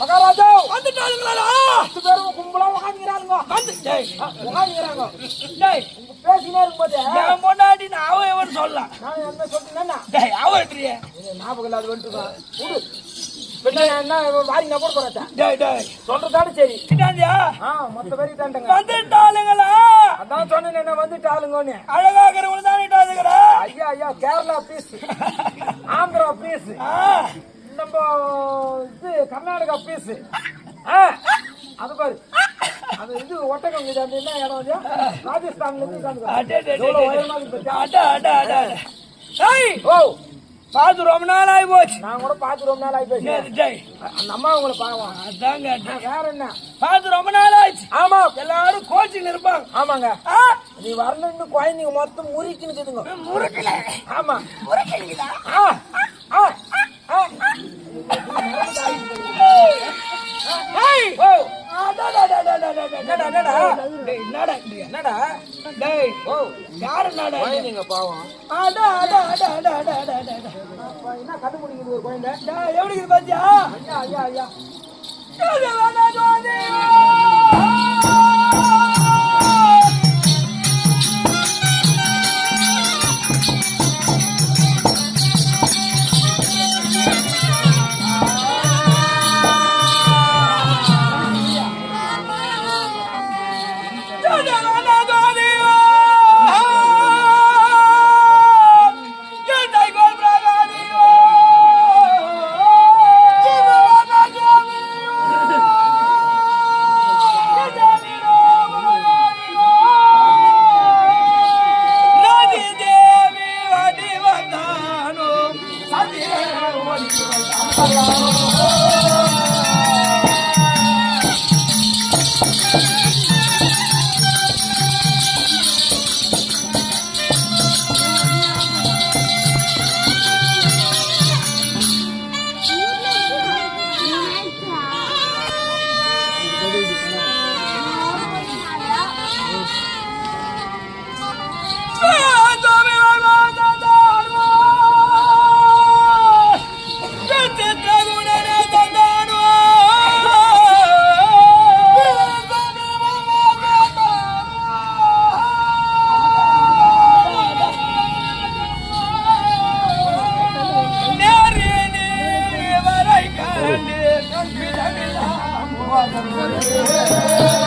மகாராஜா! வந்துட்டாங்களா பத்து பேரும் கும்பலா உட்காந்துக்கிறாங்க வந்து டேய் உட்காந்துக்கிறாங்க டேய் உங்க பேசினே இருக்கும்போது என் நான் அவன் எவன் சொல்லலாம் நான் என்ன சொல்றேன்னா டேய் அவன் எப்படியே? ஞாபகம் இல்லாத வந்துருக்கான் விடு. அழகாகிறவங்க கேரளா பீஸ் ஆந்திரா பீஸ் நம்ம இது கர்நாடகா பீஸ் அது பாரு. அது இது ஒட்டகம் இது அந்த என்ன இடம் ராஜஸ்தான்ல இருந்து ஓ. பாத்து ரொம்ப நாள் ஆகி போச்சு. நான் கூட பார்த்து ரொம்ப நாள் ஆகி போச்சு. அந்த அம்மா உங்களை பாவம் கேட்டேன் வேற என்ன? பாத்து ரொம்ப நாள் ஆயிடுச்சு. ஆமா. எல்லாரும் கோச்சிங் இருப்பாங்க. ஆமாங்க. ஆ? நீ வரணும்னு குழந்தைங்க மொத்தம் முறிக்கு நிக்குதுங்க முறுக்கல. ஆமா. முறுக்கலீங்களா? என்னடா என்னடா? டேய் என்னடா என்னடா? டேய் ஓ யாரு நாடா நீங்க பாவம். அட அட அட அட அட அட அட. என்ன கண்டு முடிக்குது ஒரு எப்படி இருக்குது பாத்தியா? ஐயா 이노래는아빠의 노. Thank you.